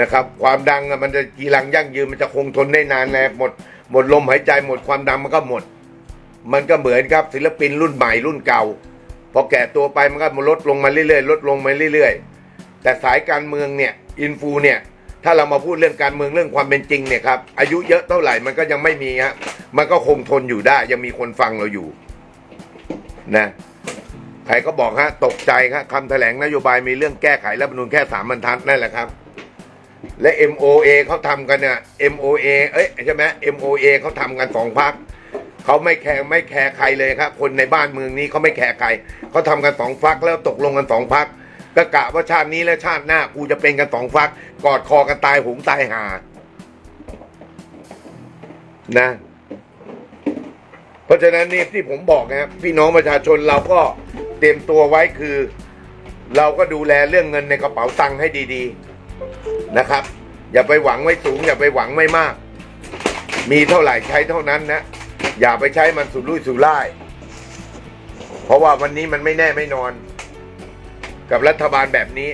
นะครับ ความดังมันจะกีรังยั่งยืนมันจะคงทนได้นานแลหมดหมดลมหายใจหมดความดังมันก็หมด มันก็เหมือนครับศิลปินรุ่นใหม่รุ่นเก่าพอแก่ตัวไปมันก็มลดลงมาเรื่อยๆลดลงมาเรื่อยๆ แต่สายการเมืองเนี่ยอินฟูเนี่ยถ้าเรามาพูดเรื่องการเมืองเรื่องความเป็นจริงเนี่ยครับอายุเยอะเท่าไหร่มันก็ยังไม่มีฮะมันก็คงทนอยู่ได้ ยังมีคนฟังเราอยู่นะใครก็บอกฮะตกใจครับคำแถลงนโยบายมีเรื่องแก้ไขรัฐธรรมนูญแค่สามบรรทัดนั่นแหละครับ และ MOA เขาทำกันเนี่ย MOA เอ้ยใช่ไหม MOA เขาทำกันสองพักเขาไม่แคร์ไม่แคร์ใครเลยครับ คนในบ้านเมืองนี้เขาไม่แคร์ใครเขาทำกันสองพักแล้วตกลงกันสองพักก็กะว่าชาตินี้และชาติหน้ากูจะเป็นกันสองพัก กอดคอกันตายหงตายหานะ เพราะฉะนั้นนี่ที่ผมบอกนะครับพี่น้องประชาชนเราก็เตรียมตัวไว้คือ เราก็ดูแลเรื่องเงินในกระเป๋าตังค์ให้ดี ๆ นะครับ อย่าไปหวังไว้สูง อย่าไปหวังไม่มาก มีเท่าไหร่ใช้เท่านั้นนะ อย่าไปใช้มันสุดรุ่ยสุร่าย เพราะว่าวันนี้มันไม่แน่ไม่นอน กับรัฐบาลแบบนี้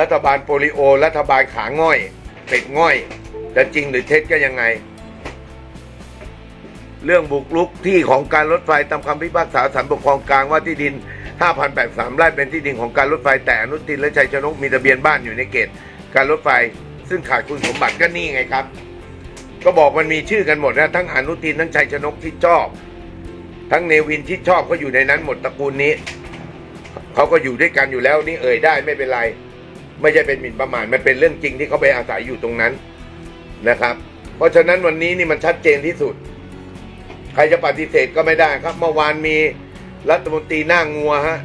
รัฐบาลโปลิโอ รัฐบาลขาง่อยเป็ดง่อยจะจริงหรือเท็จก็ยังไง เรื่องบุกรุกที่ของการรถไฟตามคำพิพากษาศาลปกครองกลางว่าที่ดิน 5,083ไร่เป็นที่ดินของการรถไฟแต่อนุทินและชัยชนกมีทะเบียนบ้านอยู่ในเขตการรถไฟซึ่งขาดคุณสมบัติก็นี่ไงครับ ก็บอกมันมีชื่อกันหมดนะทั้งอนุทินทั้งชัยชนกที่ชอบ ทั้งเนวินที่ชอบก็อยู่ในนั้นหมดตระกูลนี้เขาก็อยู่ด้วยกันอยู่แล้วนี่เอ่ยได้ไม่เป็นไร ไม่ใช่เป็นหมิ่นประมาทมันเป็นเรื่องจริงที่เขาไปอาศัยอยู่ตรงนั้นนะครับ เพราะฉะนั้นวันนี้นี่มันชัดเจนที่สุด ใครจะปฏิเสธก็ไม่ได้ครับ เมื่อวานมี รัฐมนตรีหน้างัวฮะ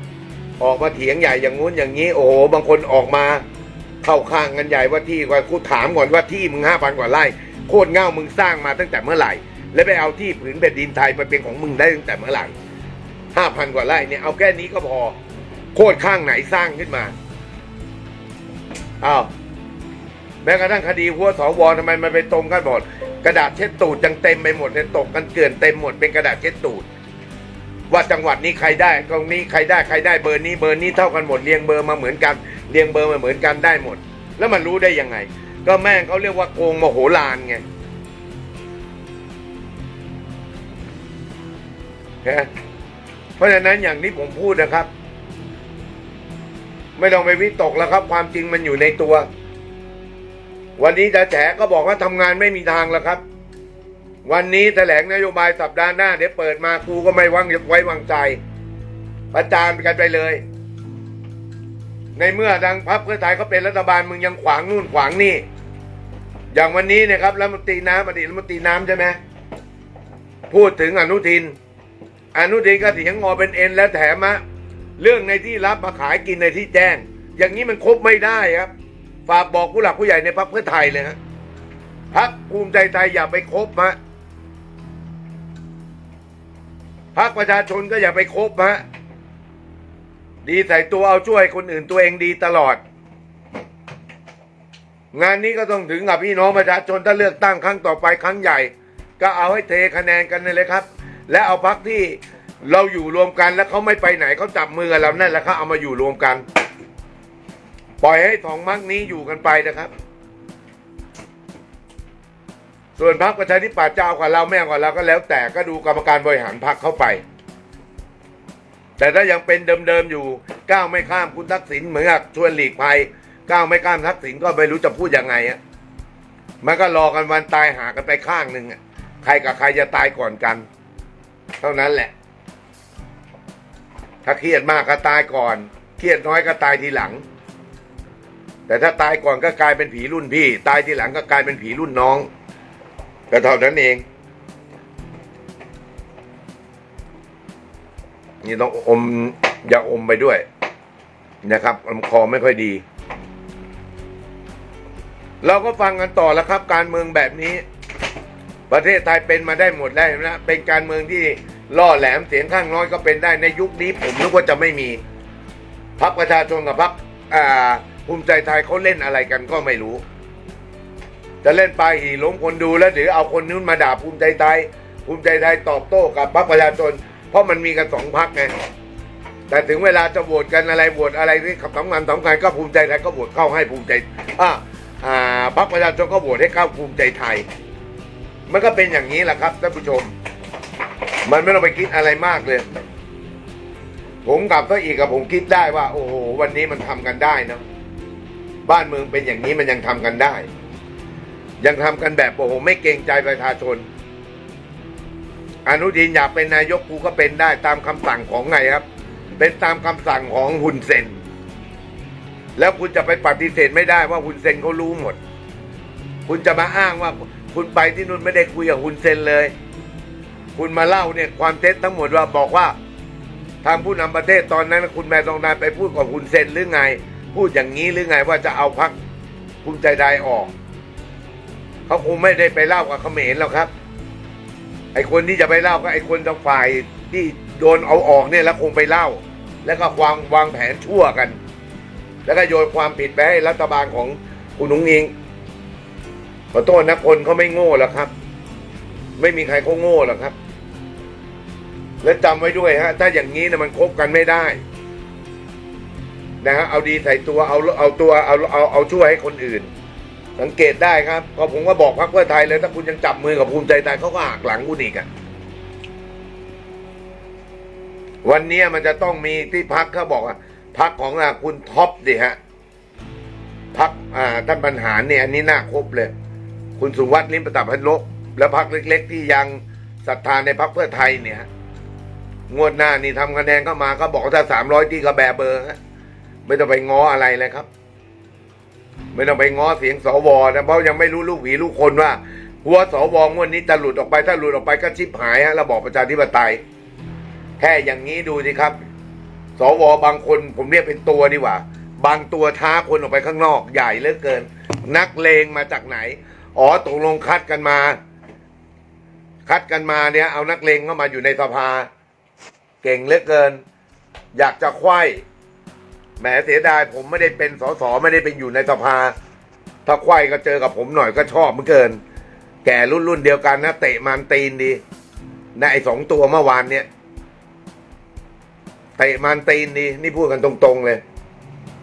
ออกมาเถียงใหญ่อย่างงู้นอย่างนี้ โอ้โห บางคนออกมา เข้าข้างกันใหญ่ว่าที่ว่ากูถามก่อนว่าที่มึงห้าพันกว่าไร่โคตรเง่ามึงสร้างมาตั้งแต่เมื่อไหร่ แล้วไปเอาที่ผืนแผ่นดินไทยมาเป็นของมึงได้ตั้งแต่เมื่อไหร่ห้าพันกว่าไร่เนี่ยเอาแค่นี้ก็พอ โคตรข้างไหนสร้างขึ้นมาอ้าวแม้กระทั่งคดีหัวสวทำไมมันไปตรงกันหมดกระดาษเช็ดตูดยังเต็มไปหมดเนี่ยตกกันเกลื่อนเต็มหมดเป็นกระดาษเช็ดตูด ว่าจังหวัดนี้ใครได้ตรงนี้ใครได้ใครได้เบอร์นี้เบอร์นี้เท่ากันหมดเรียงเบอร์มาเหมือนกันเรียงเบอร์มาเหมือนกันได้หมด แล้วมันรู้ได้ยังไง ก็แม่งเขาเรียกว่าโกงมโหฬารไงนะเพราะฉะนั้นอย่างที่ผมพูดนะครับ ไม่ต้องไปวิตกแล้วครับ ความจริงมันอยู่ในตัว วันนี้จะแฉก็บอกว่าทำงานไม่มีทางแล้วครับ วันนี้แถลงนโยบายสัปดาห์หน้า เดี๋ยวเปิดมากูก็ไม่วางไว้วางใจ ประจานกันไปเลย ในเมื่อทางพรรคเพื่อไทยเขาเป็นรัฐบาลมึงยังขวางนู่นขวางนี่ อย่างวันนี้เนี่ยครับรัฐมนตรีน้ำอดีตรัฐมนตรีน้ำใช่ไหมพูดถึงอนุทิน อนุทินก็เถียงงอเป็นเอ็นแล้วแถมะเรื่องในที่รับมาขายกินในที่แจ้ง อย่างนี้มันครบไม่ได้ครับ ฝากบอกผู้หลักผู้ใหญ่ในพรรคเพื่อไทยเลยฮะพรรคภูมิใจไทยอย่าไปคบฮะ พรรคประชาชนก็อย่าไปคบฮะดีใส่ตัวเอาช่วยคนอื่นตัวเองดีตลอด งานนี้ก็ต้องถึงกับพี่น้องประชาชนถ้าเลือกตั้งครั้งต่อไปครั้งใหญ่ ก็เอาให้เทคะแนนกันเลยครับ และเอาพรรคที่เราอยู่รวมกันแล้วเขาไม่ไปไหนเขาจับมือกับเรานั่นแหละครับเอามาอยู่รวมกัน ปล่อยให้สองมักนี้อยู่กันไปนะครับ ส่วนพรรคประชาธิปัตย์จะเอากับเราไม่เอากับเราก็แล้วแต่ก็ดูกรรมการบริหารพรรคเข้าไป แต่ถ้ายังเป็นเดิมๆอยู่ก้าวไม่ข้ามคุณทักษิณเหมือนกับชวนหลีกภัยก้าวไม่ข้ามทักษิณก็ไม่รู้จะพูดยังไงอะมันก็รอกันวันตายหากันไปข้างหนึ่งอะใครกับใครจะตายก่อนกัน เท่านั้นแหละ ถ้าเครียดมากก็ตายก่อนเครียดน้อยก็ตายทีหลัง แต่ถ้าตายก่อนก็กลายเป็นผีรุ่นพี่ ตายทีหลังก็กลายเป็นผีรุ่นน้อง ก็เท่านั้นเอง นี่ต้องอมอยาอมไปด้วย นะครับลำคอไม่ค่อยดี เราก็ฟังกันต่อแล้วครับ การเมืองแบบนี้ ประเทศไทยเป็นมาได้หมดแล้วนะเป็นการเมืองที่ล่อแหลมเสียงข้างน้อยก็เป็นได้ในยุคนี้ผมนึกว่าจะไม่มีพรรคประชาชนกับพรรคอ่าภูมิใจไทยเขาเล่นอะไรกันก็ไม่รู้ จะเล่นปลาหีหลงคนดูแล้วเดี๋ยวเอาคนนู้นมาด่าภูมิใจไทยภูมิใจไทยตอบโต้กับพรรคประชาชน เพราะมันมีกันสองพรรคไงแต่ถึงเวลาจะโหวตกันอะไรโหวตอะไรที่ขับสำคัญสำคัญก็ภูมิใจไทยก็โหวตเข้าให้ภูมิใจอ่าอ่าพรรคประชาชนก็โหวตให้เข้าภูมิใจไทย มันก็เป็นอย่างนี้แหละครับท่านผู้ชม มันไม่ต้องไปคิดอะไรมากเลย ผมกลับก็อีกกับผมคิดได้ว่า โอ้โหวันนี้มันทำกันได้นะบ้านเมืองเป็นอย่างนี้มันยังทำกันได้ ยังทำกันแบบโอ้โหไม่เกรงใจประชาชน อนุทินอยากเป็นนายกกูก็เป็นได้ตามคำสั่งของไงครับ เป็นตามคำสั่งของฮุนเซนแล้วคุณจะไปปฏิเสธไม่ได้ว่าฮุนเซนเขารู้หมด คุณจะมาอ้างว่าคุณไปที่นู่นไม่ได้คุยกับฮุนเซนเลย คุณมาเล่าเนี่ยความเท็จทั้งหมดว่าบอกว่า ทางผู้นำประเทศตอนนั้น คุณแม่ตองนานไปพูดกับฮุนเซนหรือไง พูดอย่างนี้หรือไงว่าจะเอาพักภูมิใจไทยออก เขาคงไม่ได้ไปเล่ากับเขมรแล้วครับ ไอ้คนที่จะไปเล่าก็ไอ้คนทางฝ่ายที่โดนเอาออกเนี่ยแล้วคงไปเล่า แล้วก็วางวางแผนชั่วกัน แล้วก็โยนความผิดไปให้รัฐบาลของคุณนุ้งอิงขอโทษนะคนเขาไม่โง่หรอกครับ ไม่มีใครเขาโง่หรอกครับ และจำไว้ด้วยฮะ ถ้าอย่างนี้นะมันคบกันไม่ได้นะฮะเอาดีใส่ตัวเอาเอาตัวเอาเอาเอาช่วยให้คนอื่น สังเกตได้ครับพอผมก็บอกพรรคเพื่อไทยเลยถ้าคุณยังจับมือกับภูมิใจไทยเขาก็หักหลังคุณอีกอะวันนี้มันจะต้องมีที่พักเขาบอกว่าพักของอะคุณท็อปดิฮะพักอ่าท่านบรรหารเนี่ยอันนี้น่าครบเลย คุณสุวัสดิ์ลิมประตับพันลกและพักเล็ก ๆ ที่ยังศรัทธาในพักเพื่อไทยเนี่ยงวดหน้านี่ทำคะแนนเข้ามาก็บอกว่าถ้าสามร้อยที่กระแบเบอร์ฮะไม่ต้องไปง้ออะไรเลยครับ ไม่ต้องไปง้อเสียงสวนะเพราะยังไม่รู้ลูกหวีลูกคนว่าหัวสวงวดนี้จะหลุดออกไปถ้าหลุดออกไปก็ชิบหายฮะระบอบประชาธิปไตย แค่อย่างนี้ดูสิครับ สวบางคนผมเรียกเป็นตัวดีกว่า บางตัวท้าคนออกไปข้างนอกใหญ่เหลือเกิน นักเลงมาจากไหน อ๋อตกลงคัดกันมา คัดกันมาเนี่ย เอานักเลงเข้ามาอยู่ในสภา เก่งเหลือเกิน อยากจะควาย แหมเสียดายผมไม่ได้เป็นสสไม่ได้เป็นอยู่ในสภา ถ้าควายก็เจอกับผมหน่อยก็ชอบเหมือนเกิน แก่รุ่นรุ่นเดียวกันนะเตะมันตีนดีนะไอสองตัวเมื่อวานเนี่ยเตะมันตีนดีนี่พูดกันตรงๆเลย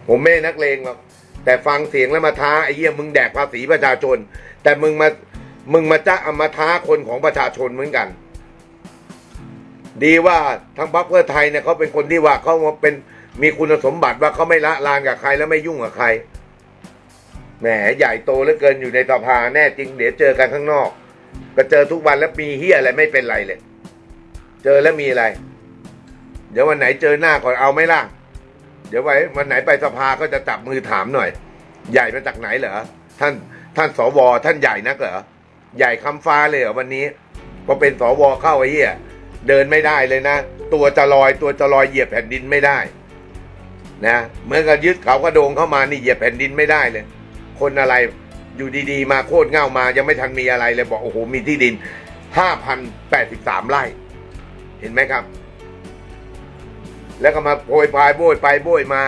ผมไม่นักเลงหรอกแต่ฟังเสียงแล้วมาท้าไอ้เหี้ยมึงแดกภาษีประชาชน แต่มึงมามึงมาจ้าเอามาท้าคนของประชาชนเหมือนกัน ดีว่าทางพรรคเพื่อไทยเนี่ยเขาเป็นคนที่ว่าเขาเป็น มีคุณสมบัติว่าเขาไม่ละลานกับใครแล้วไม่ยุ่งกับใคร แหมใหญ่โตเหลือเกินอยู่ในสภาแน่จริง เดี๋ยวเจอกันข้างนอก ก็เจอทุกวันแล้วมีเฮียอะไรไม่เป็นไรเลย เจอแล้วมีอะไร เดี๋ยววันไหนเจอหน้าก่อนเอาไหมล่ะ เดี๋ยวไว้วันไหนไปสภาก็จะจับมือถามหน่อย ใหญ่มาจากไหนเหรอท่านท่านสวท่านใหญ่นักเหรอใหญ่คำฟ้าเลยเหรอวันนี้พอเป็นสวเข้าไอ้เหี้ยเดินไม่ได้เลยนะ ตัวจะลอยตัวจะลอยเหยียบแผ่นดินไม่ได้ นะเหมื่อนกับยึดเขากระโดงเข้ามานี่เหยียบแผ่นดินไม่ได้เลย คนอะไรอยู่ดีๆ มาโคตรเง่ามายังไม่ทันมีอะไรเลยบอกโอ้โหมีที่ดินห้าพันแปดสิบสามไร่ เห็นไหมครับ แล้วก็มาโปรยปลายโบยไปโบยมา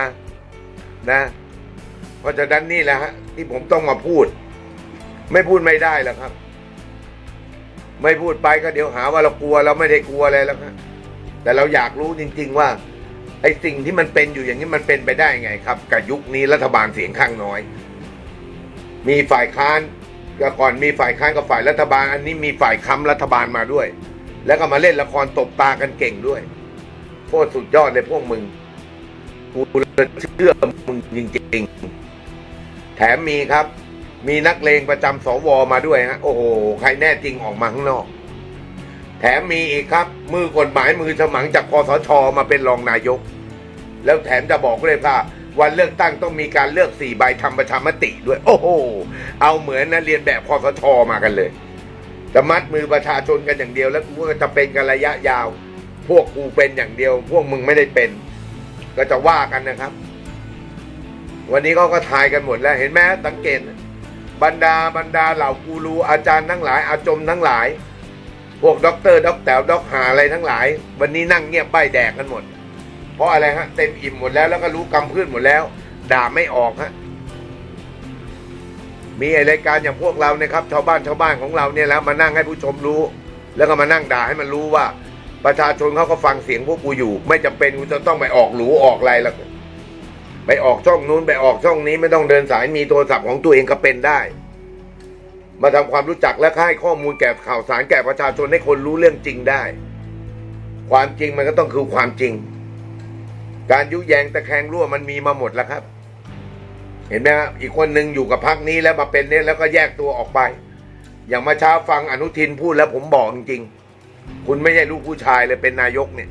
นะเพราะฉะนั้นนี่แหละฮะที่ผมต้องมาพูด ไม่พูดไม่ได้แล้วครับ ไม่พูดไปก็เดี๋ยวหาว่าเรากลัวเราไม่ได้กลัวอะไรแล้วครับแต่เราอยากรู้จริง ๆ ว่า ไอ้สิ่งที่มันเป็นอยู่อย่างนี้มันเป็นไปได้ไงครับ กับยุคนี้รัฐบาลเสียงข้างน้อย มีฝ่ายค้านก็ก่อนมีฝ่ายค้านกับฝ่ายรัฐบาล อันนี้มีฝ่ายค้ำรัฐบาลมาด้วย แล้วก็มาเล่นละครตบตากันเก่งด้วยโคตรสุดยอดเลยพวกมึงกูเลยเชื่อมึงจริงๆ แถมมีครับ มีนักเลงประจำสวมาด้วยฮะโอ้โห ใครแน่จริงออกมาข้างนอก แถมมีอีกครับ มือกฎหมายมือสมังจากคอสชมาเป็นรองนายก แล้วแถมจะบอกเลยว่าวันเลือกตั้งต้องมีการเลือกสี่ใบทำประชามติด้วย โอ้โหเอาเหมือนนะเรียนแบบคอสชมากันเลยจะมัดมือประชาชนกันอย่างเดียว แล้วกูก็จะเป็นกันระยะยาว พวกกูเป็นอย่างเดียว พวกมึงไม่ได้เป็น ก็จะว่ากันนะครับ วันนี้เขาก็ทายกันหมดแล้วเห็นไหมสังเกต บรรดาบรรดาเหล่ากูรูอาจารย์ทั้งหลายอาจมทั้งหลาย พวกด็อกเตอร์ด็อกแต๋วด็อกหาอะไรทั้งหลาย วันนี้นั่งเงียบใบแดกกันหมด เพราะอะไรฮะ เต็มอิ่มหมดแล้วแล้วก็รู้กำพืชหมดแล้ว ด่าไม่ออกฮะมีรายการอย่างพวกเราเนี่ยครับ ชาวบ้านชาวบ้านของเราเนี่ยแล้วมานั่งให้ผู้ชมรู้ แล้วก็มานั่งด่าให้มันรู้ว่า ประชาชนเขาก็ฟังเสียงพวกกูอยู่ ไม่จำเป็นกูจะต้องไปออกหรูออกอะไรแล้วไปออกช่องนู้นไปออกช่องนี้ไม่ต้องเดินสายมีโทรศัพท์ของตัวเองก็เป็นได้ มาทำความรู้จักและให้ข้อมูลแก่ข่าวสารแก่ประชาชนให้คนรู้เรื่องจริงได้ ความจริงมันก็ต้องคือความจริง การยุแยงตะแคงรั่วมันมีมาหมดแล้วครับ เห็นไหมครับอีกคนหนึ่งอยู่กับพักนี้แล้วมาเป็นเนี่ยแล้วก็แยกตัวออกไป อย่างมาเช้าฟังอนุทินพูดแล้วผมบอกจริงๆคุณไม่ใช่ลูกผู้ชายเลยเป็นนายกเนี่ย